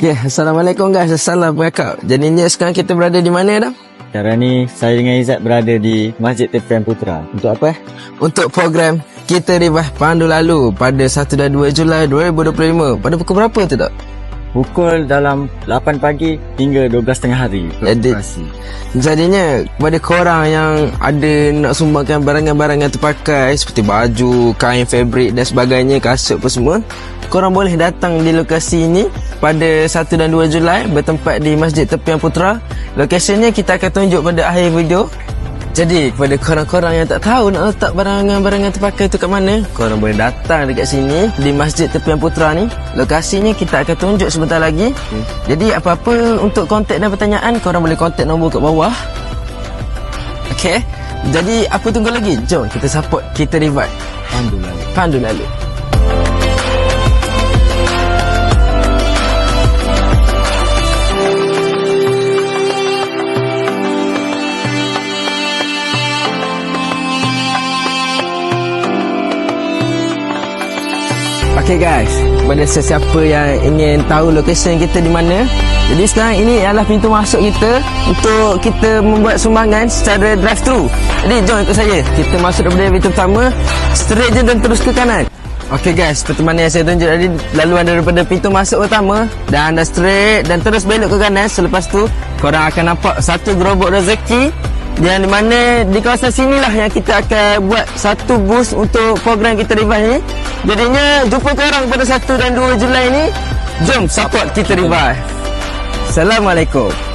Okay, Assalamualaikum guys. Assalamualaikum. Jadinya sekarang kita berada di mana dah? Sekarang ni saya dengan Izzat berada di Masjid Tepian Putra. Untuk apa? Untuk program Kita Ribah Pandu Lalu pada 1 dan 2 Julai 2025. Pada pukul berapa tu tak? Pukul dalam 8 pagi hingga 12 tengah hari. Jadi-. Jadinya kepada korang yang ada nak sumbangkan barangan-barangan terpakai seperti baju, kain fabrik dan sebagainya, kasut apa semua, korang boleh datang di lokasi ini pada 1 dan 2 Julai bertempat di Masjid Tepian Putra. Lokasinya kita akan tunjuk pada akhir video. Jadi kepada korang-korang yang tak tahu nak letak barangan-barangan terpakai tu kat mana, korang boleh datang dekat sini di Masjid Tepian Putra ni. Lokasinya kita akan tunjuk sebentar lagi. Jadi apa-apa untuk kontak dan pertanyaan, korang boleh kontak nombor kat bawah. Okay. Jadi apa tunggu lagi? Jom kita support kita revive. Alhamdulillah. Pandu lalu. Okay guys, pada sesiapa yang ingin tahu location kita di mana. Jadi sekarang ini adalah pintu masuk kita Untuk kita membuat sumbangan secara drive thru Jadi jom ikut saya. Kita masuk daripada pintu pertama Straight je dan terus ke kanan. Okay guys, seperti mana yang saya tunjuk tadi Laluan daripada pintu masuk pertama Dan anda straight dan terus belok ke kanan. Selepas tu korang akan nampak satu gerobok rezeki yang mana di kawasan sinilah yang kita akan buat satu booth untuk program kita revive ni. Jadinya jumpa korang pada 1 dan 2 Julai ni. Jom support kita revive. Assalamualaikum.